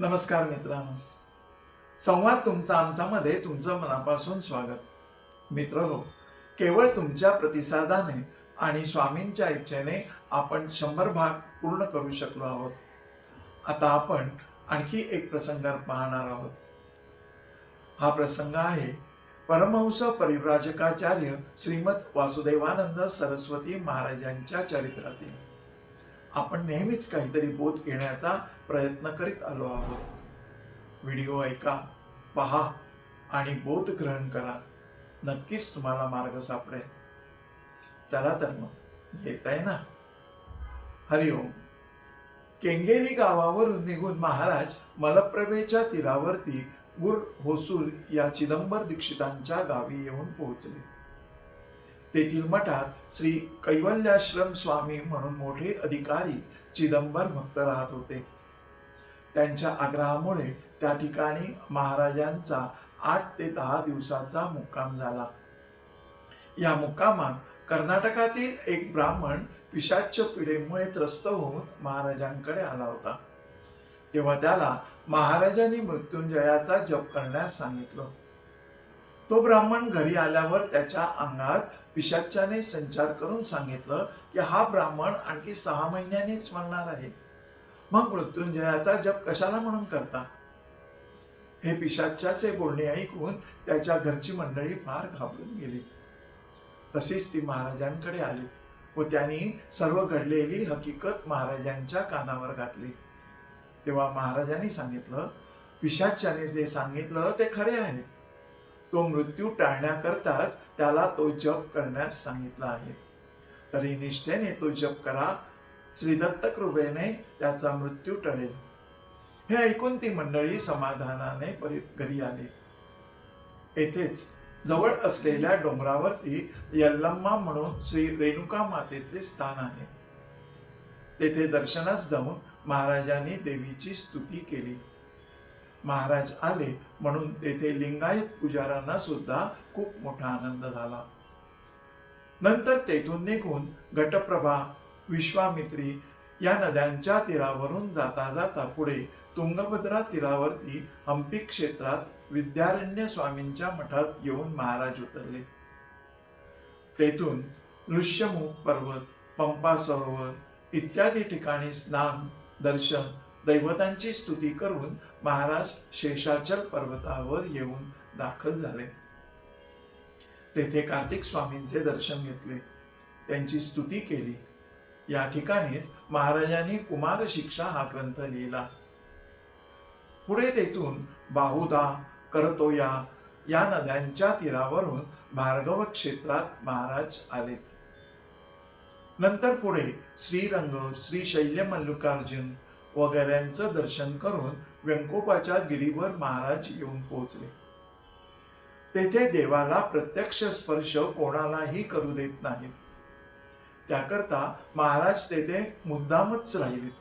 नमस्कार मित्रांनो. संवाद तुमचा आमच्यामध्ये तुमचं मनापासून स्वागत. मित्र हो केवळ तुमच्या प्रतिसादाने आणि स्वामींच्या इच्छेने आपण शंभर भाग पूर्ण करू शकलो आहोत. आता आपण आणखी एक प्रसंग पाहणार आहोत. हा प्रसंग आहे परमहंस परिव्राजकाचार्य श्रीमद वासुदेवानंद सरस्वती महाराजांच्या चरित्रातील. आपण नेहमीच काहीतरी बोध घेण्याचा प्रयत्न करीत आलो आहोत. व्हिडिओ ऐका पहा आणि बोध ग्रहण करा. नक्कीच तुम्हाला मार्ग सापडेल. चला तर मग येत आहे ना हरिओम केंगेरी गावावरून निघून महाराज मलप्रभेच्या तीरावरती गुर होसूर या चिदंबर दीक्षितांच्या गावी येऊन पोहोचले. तेथील मठात श्री कैवल्याश्रम स्वामी म्हणून मोठे अधिकारी चिदंबर भक्त राहत होते. त्यांच्या आग्रहामुळे त्या ठिकाणी महाराजांचा आठ ते दहा दिवसाचा मुक्काम झाला. या मुक्कामात कर्नाटकातील एक ब्राह्मण पिशाच्च पिढेमुळे त्रस्त होऊन महाराजांकडे आला होता. तेव्हा त्याला महाराजांनी मृत्युंजयाचा जप करण्यास सांगितलं. तो ब्राह्मण घरी आल्यावर त्याच्या अंगात पिशाच्याने संचार करून सांगितलं की हा ब्राह्मण आणखी सहा महिन्यांनीच मरणार आहे. मग मृत्युंजयाचा जप कशाला म्हणून करता? हे पिशाच्याचे बोलणे ऐकून त्याच्या घरची मंडळी फार घाबरून गेली. तशीच ती महाराजांकडे आली व त्यांनी सर्व घडलेली हकीकत महाराजांच्या कानावर घातली. तेव्हा महाराजांनी सांगितलं पिशाच्याने जे सांगितलं ते खरे आहे. तो मृत्यू टाळण्याकरताच त्याला तो जप करण्यास सांगितला आहे. तरी निष्ठेने तो जप करा. श्री दत्त कृपेने त्याचा मृत्यू टळेल. हे ऐकून ती मंडळी समाधानाने परत घरी आली. येथेच जवळ असलेल्या डोंगरावरती यल्लम्मा म्हणून श्री रेणुका मातेचे स्थान आहे. तेथे दर्शनास जाऊन महाराजांनी देवीची स्तुती केली. महाराज आले म्हणून तेथे लिंगायत पुजाऱ्यांना सुद्धा खूप मोठा आनंद झाला. नंतर तेथून निघून घटप्रभा विश्वामित्री या नद्यांच्या तीरावरून जाता जाता पुढे तुंगभद्रा तीरावरती हंपी क्षेत्रात विद्यारण्य स्वामींच्या मठात येऊन महाराज उतरले. तेथून ऋष्यमुख पर्वत पंपा सरोवर इत्यादी ठिकाणी स्नान दर्शन दैवतांची स्तुती करून महाराज शेषाचल पर्वतावर येऊन दाखल झाले. तेथे कार्तिक स्वामींचे दर्शन घेतले. त्यांची स्तुती केली. या ठिकाणीच महाराजांनी कुमार शिक्षा हा ग्रंथ लिहिला. पुढे तेथून बाहुदा करतोया या नद्यांच्या तीरावरून भार्गव क्षेत्रात महाराज आलेत. नंतर पुढे श्रीरंग श्री शैल्य मल्लिकार्जुन वगैरेंचं दर्शन करून व्यंकोपाच्या गिरीवर महाराज येऊन पोहोचले. तेथे देवाला प्रत्यक्ष स्पर्श कोणालाही करू देत नाहीत. त्याकरता महाराज तेथे मुद्दामच राहिलेत.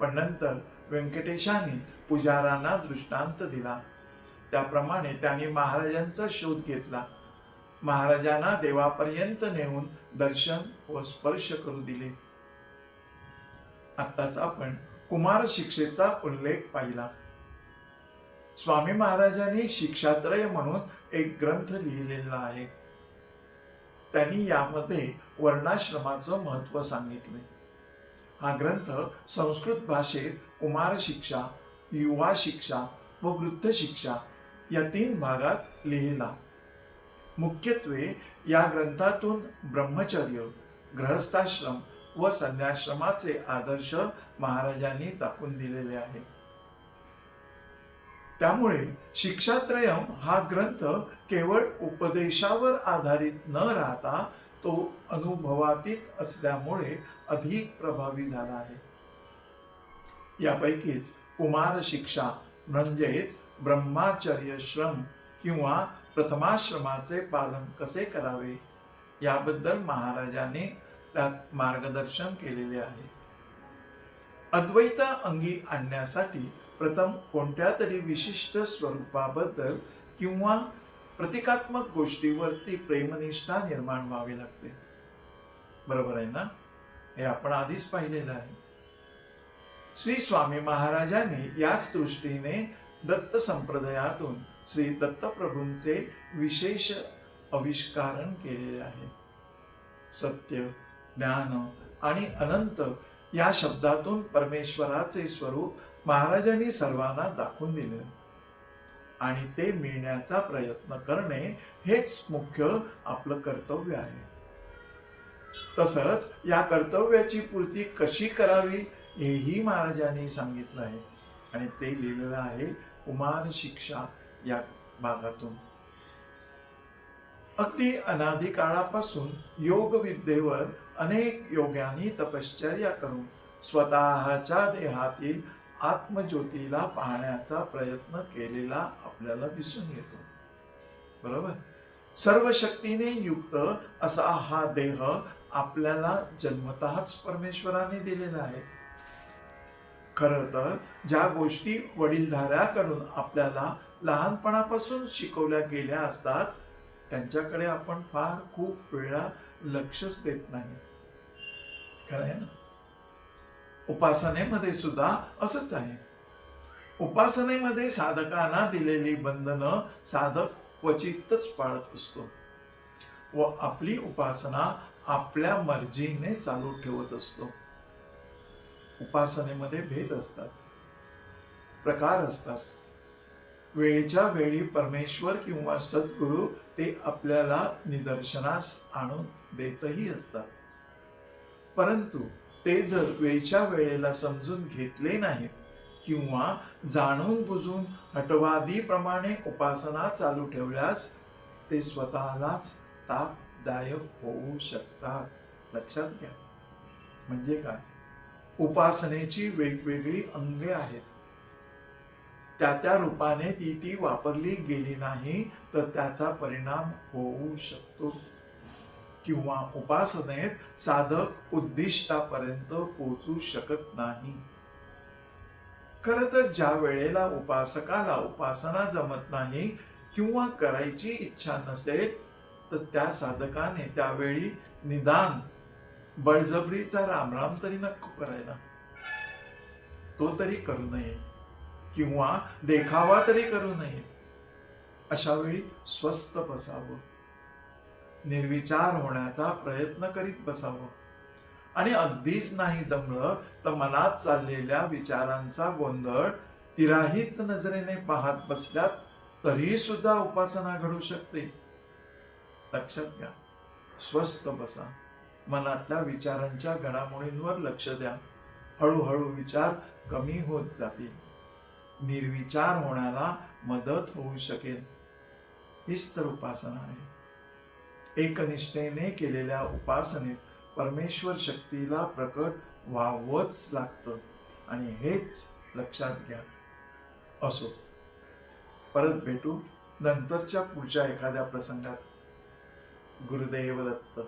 पण नंतर व्यंकटेशाने पुजारांना दृष्टांत दिला. त्याप्रमाणे त्यांनी महाराजांचा शोध घेतला. महाराजांना देवापर्यंत नेऊन दर्शन व स्पर्श करू दिले. आत्ताच आपण कुमार शिक्षेचा उल्लेख पाहिला. स्वामी महाराजांनी शिक्षात्रय म्हणून एक ग्रंथ लिहिलेला आहे. त्यांनी यामध्ये वर्णाश्रमाचं महत्त्व सांगितले. हा ग्रंथ संस्कृत भाषेत कुमार शिक्षा युवा शिक्षा व वृद्ध शिक्षा या तीन भागात लिहिला. मुख्यत्वे या ग्रंथातून ब्रह्मचर्य ग्रहस्थाश्रम व संन्याश्रमाचे आदर्श महाराजांनी दाखवून दिलेले आहे. त्यामुळे शिक्षात्रयम हा ग्रंथ केवळ उपदेशावर आधारित न राहता तो अनुभवातीत असल्यामुळे अधिक प्रभावी झाला आहे. यापैकीच कुमार शिक्षा म्हणजेच ब्रह्माचर्य श्रम किंवा प्रथमाश्रमाचे पालन कसे करावे? याबद्दल महाराजांनी त्यात मार्गदर्शन केलेले आहे. अद्वैत अंगी आणण्यासाठी प्रथम कोणत्या तरी विशिष्ट स्वरूपाबद्दल किंवा प्रतिकात्मक गोष्टीवरती प्रेमनिष्ठा निर्माण व्हावी लागते. बरोबर आहे ना? हे आपण आधीच पाहिलेलं आहे. श्री स्वामी महाराजांनी याच दृष्टीने दत्त संप्रदायातून श्री दत्तप्रभूंचे विशेष आविष्कारण केलेले आहे. सत्य ज्ञान आणि अनंत या शब्दातून परमेश्वराचे स्वरूप महाराजांनी सर्वांना दाखवून दिले. आणि ते मिळण्याचा प्रयत्न करणे हेच मुख्य आपलं कर्तव्य आहे. तसंच या कर्तव्याची पूर्ती कशी करावी हेही महाराजांनी सांगितलं आहे. आणि ते लिहिलेलं आहे कुमार शिक्षा या भागातून. अगदी अनादी काळापासून योग विद्येवर अनेक योग्यांनी तपश्चर्या करून स्वतःच्या देहातील आत्मज्योतीला पाहण्याचा प्रयत्न केलेला आपल्याला दिसून येतो. बरोबर? सर्व शक्तीने युक्त असा हा देह आपल्याला जन्मतःच परमेश्वराने दिलेला आहे. खरं तर ज्या गोष्टी वडीलधाऱ्याकडून आपल्याला लहानपणापासून शिकवल्या गेल्या असतात त्यांच्याकडे आपण फार खूप वेळा लक्षच देत नाही. खरं आहे ना? उपासनेमध्ये सुद्धा असंच आहे. उपासनेमध्ये साधकांना दिलेली बंधनं साधक क्वचितच पाळत असतो. व आपली उपासना आपल्या मर्जीने चालू ठेवत असतो. उपासनेमध्ये भेद असतात. प्रकार असतात. वेळेच्या वेळी परमेश्वर किंवा सद्गुरू ते आपल्याला निदर्शनास आणून देतही असतात. परंतु ते जर वेळच्या वेळेला समजून घेतले नाहीत किंवा जाणून बुजून हटवादीप्रमाणे उपासना चालू ठेवल्यास ते स्वतःलाच तापदायक होऊ शकतात. लक्षात घ्या. म्हणजे काय? उपासनेची वेगवेगळी अंगे आहेत. त्या त्या रूपाने ती ती वापरली गेली नाही तर त्याचा परिणाम होऊ शकतो. किंवा उपासनेत साधक उद्दिष्टापर्यंत पोहोचू शकत नाही. खर तर ज्या वेळेला उपासकाला उपासना जमत नाही किंवा करायची इच्छा नसेल तर त्या साधकाने त्यावेळी निदान बळजबरीचा रामराम तरी नको करायला. तो तरी करू नये किंवा देखावा तरी करू नये. अशा वेळी स्वस्त बसावं. निर्विचार होण्याचा प्रयत्न करीत बसावं. आणि अगदीच नाही जमलं तर मनात चाललेल्या विचारांचा गोंधळ तिराहित नजरेने पाहत बसल्यात तरी सुद्धा उपासना घडू शकते. लक्षात घ्या. स्वस्त बसा. मनातल्या विचारांच्या घडामोडींवर लक्ष द्या. हळूहळू विचार कमी होत जातील. निर्विचार होण्याला मदत होऊ शकेल. हीच तर उपासना आहे. एकनिष्ठेने केलेल्या उपासनेत परमेश्वर शक्तीला प्रकट व्हावंच लागतं. आणि हेच लक्षात घ्या. असो. परत भेटू नंतरच्या पुढच्या एखाद्या प्रसंगात. गुरुदेव दत्त